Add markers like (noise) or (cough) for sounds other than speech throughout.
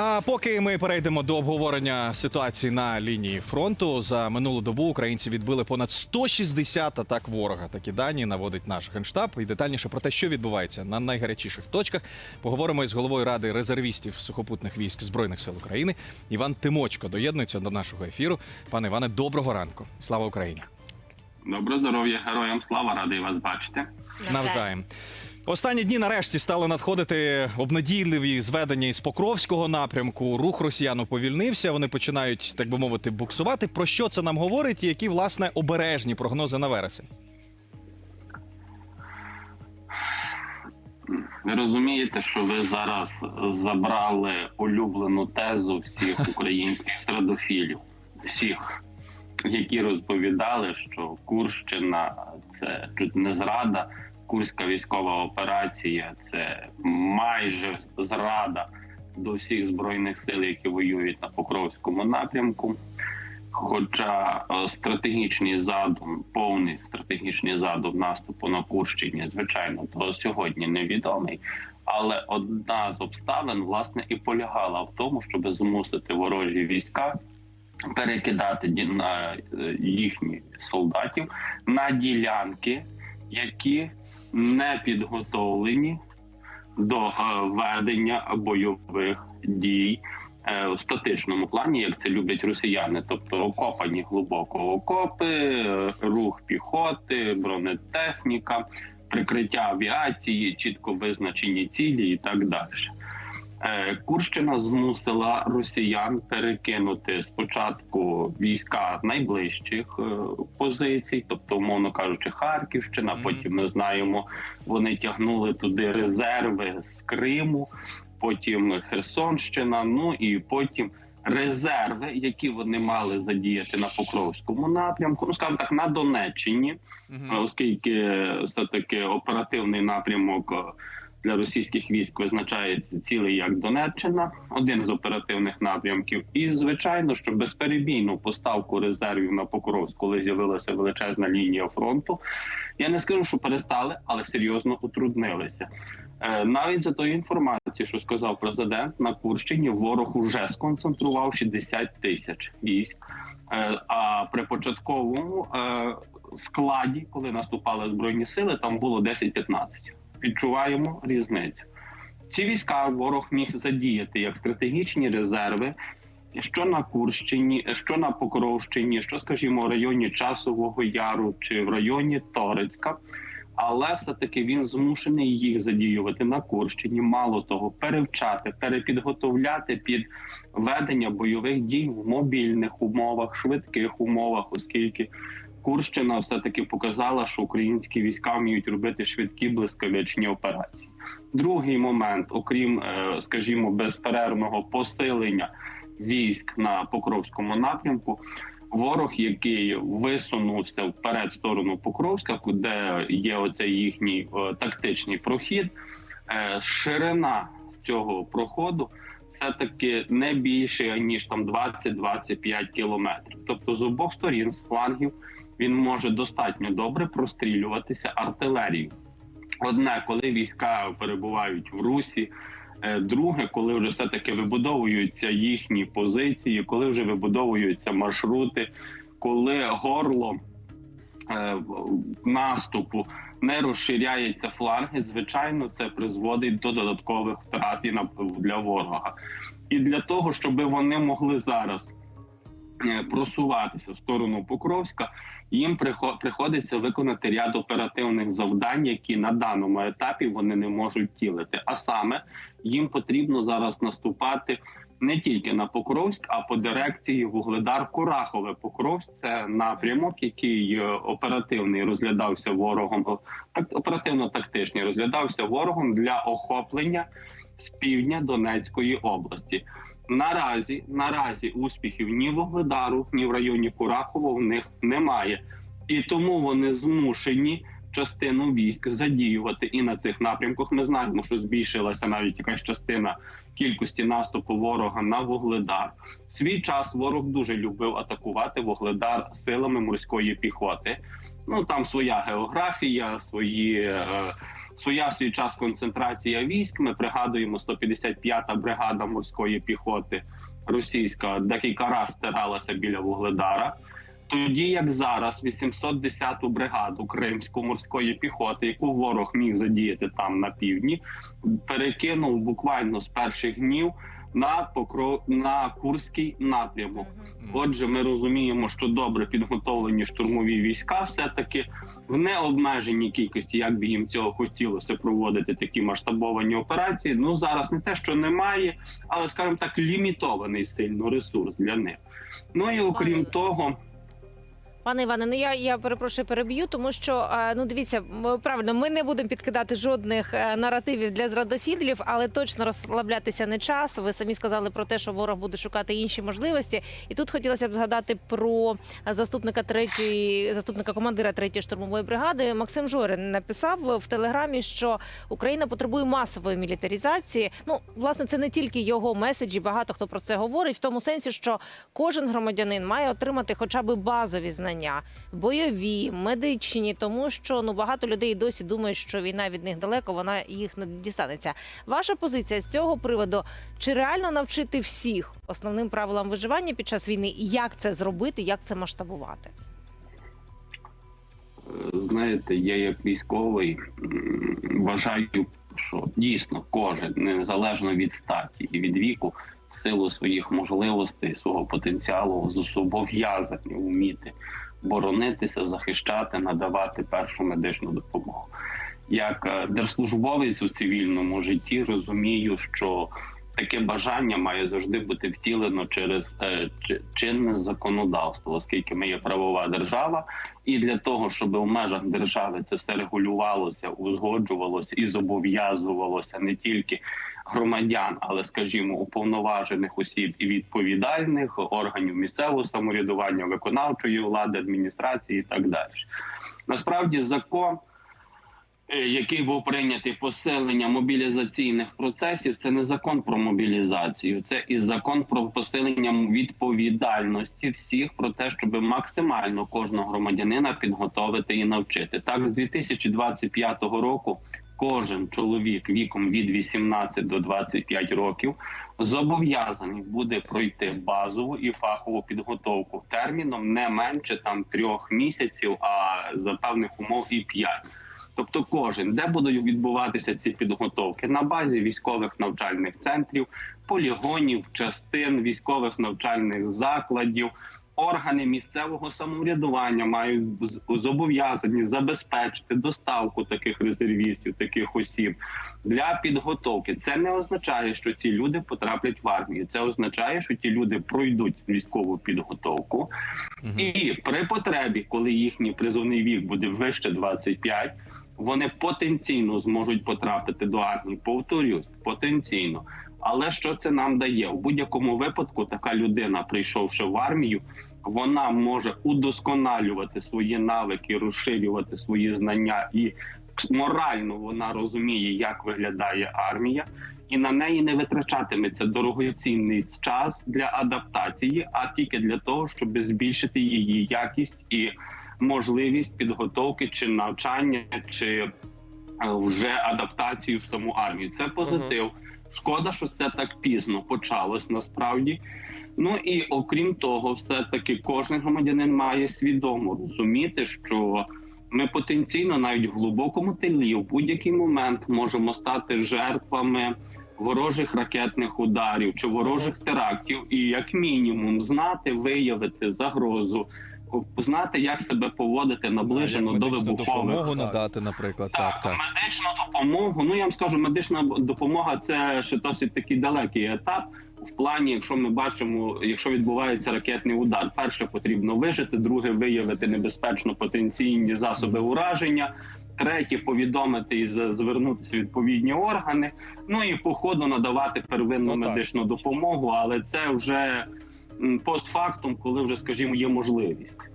А поки ми перейдемо до обговорення ситуації на лінії фронту, за минулу добу українці відбили понад 160 атак ворога. Такі дані наводить наш генштаб. І детальніше про те, що відбувається на найгарячіших точках, поговоримо із головою ради резервістів сухопутних військ збройних сил України. Іван Тимочко доєднується до нашого ефіру. Пане Іване, доброго ранку. Слава Україні! Добро здоров'я, героям слава, радий вас бачити. Навзаєм. Останні дні нарешті стали надходити обнадійливі зведення із Покровського напрямку. Рух росіян уповільнився. Вони починають, так би мовити, буксувати. Про що це нам говорить, і які власне обережні прогнози на вересень? Ви розумієте, що ви зараз забрали улюблену тезу всіх (laughs) українських срадофілів, всіх, які розповідали, що Курщина це чуть не зрада, Курська військова операція це майже зрада до всіх збройних сил, які воюють на Покровському напрямку. Хоча е, стратегічний задум, повний стратегічний задум наступу на Курщині, звичайно, до сьогодні невідомий. Але одна з обставин власне і полягала в тому, щоб змусити ворожі війська перекидати на е, їхні солдатів на ділянки, які не підготовлені до е, ведення бойових дій е, в статичному плані, як це люблять росіяни, тобто окопані глибоко окопи, е, рух піхоти, бронетехніка, прикриття авіації, чітко визначені цілі і так далі. Е, Курщина змусила росіян перекинути спочатку війська найближчих е, позицій, тобто, умовно кажучи, Харківщина. Мгм. Потім ми знаємо, вони тягнули туди резерви з Криму, потім Херсонщина. Ну і потім резерви, які вони мали задіяти на Покровському напрямку. Ну скажімо так, на Донеччині, оскільки все таки оперативний напрямок. Для російських військ визначається цілий як Донеччина, один з оперативних напрямків. І звичайно, що безперебійну поставку резервів на Покровськ, коли з'явилася величезна лінія фронту. Я не скажу, що перестали, але серйозно утруднилися. Е, Навіть за тою інформацією, що сказав президент, на Курщині ворог уже сконцентрував 60 тисяч військ. Е, А при початковому е, складі, коли наступали збройні сили, там було 10-15. Відчуваємо різницю. Ці війська ворог міг задіяти як стратегічні резерви, що на Курщині, що на Покровщині, що, скажімо, в районі Часового Яру чи в районі Торецька. Але все-таки він змушений їх задіювати на Курщині. Мало того, перевчати, перепідготовляти під ведення бойових дій в мобільних умовах, швидких умовах, оскільки Курщина все-таки показала, що українські війська вміють робити швидкі блискавичні операції. Другий момент, окрім, е, скажімо, безперервного посилення військ на Покровському напрямку, ворог, який висунувся вперед в сторону Покровська, де є оцей їхній е, тактичний прохід, е, ширина цього проходу. Все таки не більше ніж там 20-25 кілометрів. Тобто з обох сторін, з флангів, він може достатньо добре прострілюватися артилерією. Одне, коли війська перебувають в русі. Е, Друге, коли вже все таки вибудовуються їхні позиції, коли вже вибудовуються маршрути, коли горло е, наступу не розширяється фланги, звичайно, це призводить до додаткових втрат для ворога. І для того, щоб вони могли зараз просуватися в сторону Покровська, їм прихо- приходиться виконати ряд оперативних завдань, які на даному етапі вони не можуть тілити. А саме їм потрібно зараз наступати не тільки на Покровськ, а по дирекції Вугледар Курахове Покровськ. Це напрямок, який е, оперативний розглядався ворогом, так оперативно-тактичний розглядався ворогом для охоплення з півдня Донецької області. Наразі наразі успіхів ні Вугледару, ні в районі Курахова в них немає, і тому вони змушені частину військ задіювати і на цих напрямках. Ми знаємо, що збільшилася навіть якась частина кількості наступу ворога на Вугледар. В свій час ворог дуже любив атакувати Вугледар силами морської піхоти. Ну там своя географія, свої. Е, своя свій час концентрація військ. Ми пригадуємо 155-та бригада морської піхоти російська декілька разів стиралася біля Вугледара. Тоді як зараз 810-ту бригаду Кримську морської піхоти, яку ворог міг задіяти там на півдні, перекинув буквально з перших днів на покров на Курський напрямок. Отже, ми розуміємо, що добре підготовлені штурмові війська, все таки в необмеженій кількості, як би їм цього хотілося проводити такі масштабовані операції. Ну зараз не те, що немає, але скажімо так, лімітований сильно ресурс для них. Ну і окрім того. Пане Іване, ну я, я перепрошую, переб'ю, тому що е, ну дивіться, правильно, ми не будемо підкидати жодних е, наративів для зрадофідлів, але точно розслаблятися не час. Ви самі сказали про те, що ворог буде шукати інші можливості. І тут хотілося б згадати про заступника третьої, заступника командира третьої штурмової бригади. Максим Жорин написав в телеграмі, що Україна потребує масової мілітаризації. Ну, власне, це не тільки його меседжі. Багато хто про це говорить, в тому сенсі, що кожен громадянин має отримати хоча б базові знання, бойові, медичні, тому що ну багато людей досі думають, що війна від них далеко, вона їх не дістанеться. Ваша позиція з цього приводу: чи реально навчити всіх основним правилам виживання під час війни, і як це зробити, як це масштабувати? знаєте, я як військовий вважаю, що дійсно кожен, незалежно від статі і від віку, в силу своїх можливостей, свого потенціалу, зобов'язані вміти боронитися, захищати, надавати першу медичну допомогу. Як е, держслужбовець у цивільному житті розумію, що таке бажання має завжди бути втілено через е, чинне законодавство, оскільки ми є правова держава, і для того, щоб у межах держави це все регулювалося, узгоджувалося і зобов'язувалося не тільки громадян, але, скажімо, уповноважених осіб і відповідальних органів місцевого самоврядування, виконавчої влади, адміністрації і так далі. Насправді, закон. Е, Який був прийнятий посилення мобілізаційних процесів, це не закон про мобілізацію, це і закон про посилення відповідальності всіх про те, щоб максимально кожного громадянина підготовити і навчити. Так, з 2025 року кожен чоловік віком від 18 до 25 років зобов'язаний буде пройти базову і фахову підготовку терміном не менше там трьох місяців, а за певних умов і п'ять. Тобто, кожен, де будуть відбуватися ці підготовки на базі військових навчальних центрів, полігонів, частин військових навчальних закладів. Органи місцевого самоврядування мають зобов'язані забезпечити доставку таких резервістів, таких осіб для підготовки. Це не означає, що ці люди потраплять в армію. Це означає, що ті люди пройдуть військову підготовку, Мгм. і при потребі, коли їхній призовний вік буде вище 25, вони потенційно зможуть потрапити до армії. Повторюсь, потенційно. Але що це нам дає? У будь-якому випадку така людина, прийшовши в армію, вона може удосконалювати свої навики, розширювати свої знання, і морально вона розуміє, як виглядає армія, і на неї не витрачатиметься дорогоцінний час для адаптації, а тільки для того, щоб збільшити її якість і можливість підготовки чи навчання, чи е, вже адаптацію в саму армію. Це позитив. Шкода, що це так пізно почалось насправді. Ну і окрім того, все таки кожен громадянин має свідомо розуміти, що ми потенційно навіть в глибокому тилі в будь-який момент можемо стати жертвами ворожих ракетних ударів чи ворожих терактів, і як мінімум знати, виявити загрозу, знати, як себе поводити наближено Як до медичну вибухових допомогу Так. надати, наприклад. Так, так, так. медичну допомогу. Ну я вам скажу, медична допомога це ще досить такий далекий етап. В плані, якщо ми бачимо, якщо відбувається ракетний удар, перше потрібно вижити, друге виявити небезпечно потенційні засоби ураження. Третє повідомити і звернутися відповідні органи. Ну і по ходу надавати первинну Ну, медичну допомогу, але це вже постфактум, коли вже, скажімо, є можливість.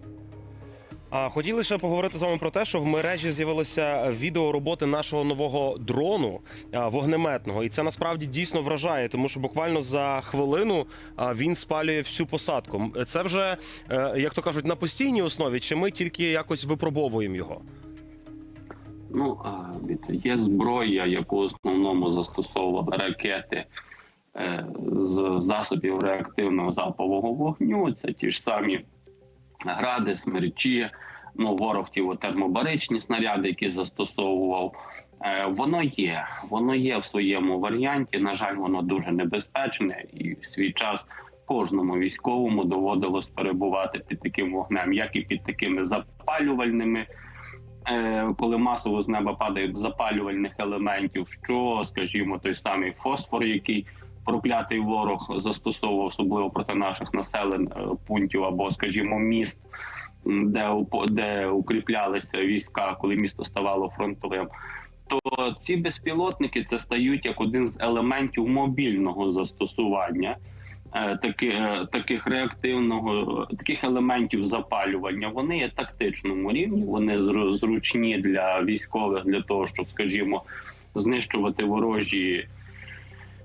А хотіли ще поговорити з вами про те, що в мережі з'явилося відео роботи нашого нового дрону вогнеметного, і це насправді дійсно вражає, тому що буквально за хвилину він спалює всю посадку. Це вже, е, як то кажуть, на постійній основі, чи ми тільки якось випробовуємо його? Ну а є зброя, яку в основному застосовували ракети з засобів реактивного залпового вогню. Це ті ж самі гради, смерчі. Ну, ворог ті термобаричні снаряди, які застосовував. Е, Воно є, воно є в своєму варіанті. На жаль, воно дуже небезпечне, і в свій час кожному військовому доводилось перебувати під таким вогнем, як і під такими запалювальними, е, коли масово з неба падають запалювальних елементів, що, скажімо, той самий фосфор, який проклятий ворог застосовував, особливо проти наших населень е, пунктів або, скажімо, міст, де де укріплялися війська, коли місто ставало фронтовим. То ці безпілотники це стають як один з елементів мобільного застосування. е, Таки, е, таких реактивного таких елементів запалювання вони є тактичному рівні. Вони зручні для військових для того, щоб, скажімо, знищувати ворожі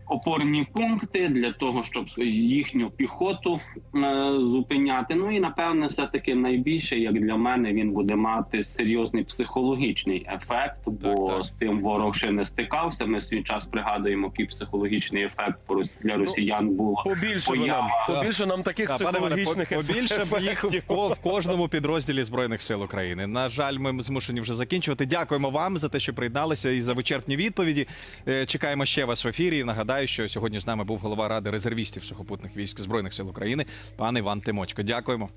опорні пункти для того, щоб їхню піхоту е, зупиняти. Ну і напевне, все таки найбільше, як для мене, він буде мати серйозний психологічний ефект, бо Так, так. з тим ворог ще не стикався. Ми свій час пригадуємо, який психологічний ефект для Ну, росіян було. Побільше Поява. нам, побільше нам таких психологічних по- побільше б їх в, кожному підрозділі збройних сил України. На жаль, ми змушені вже закінчувати. Дякуємо вам за те, що приєдналися і за вичерпні відповіді. Е, Чекаємо ще вас в ефірі. Нагадаю, що сьогодні з нами був голова ради резервістів сухопутних військ збройних сил України, пан Іван Тимочко. Дякуємо.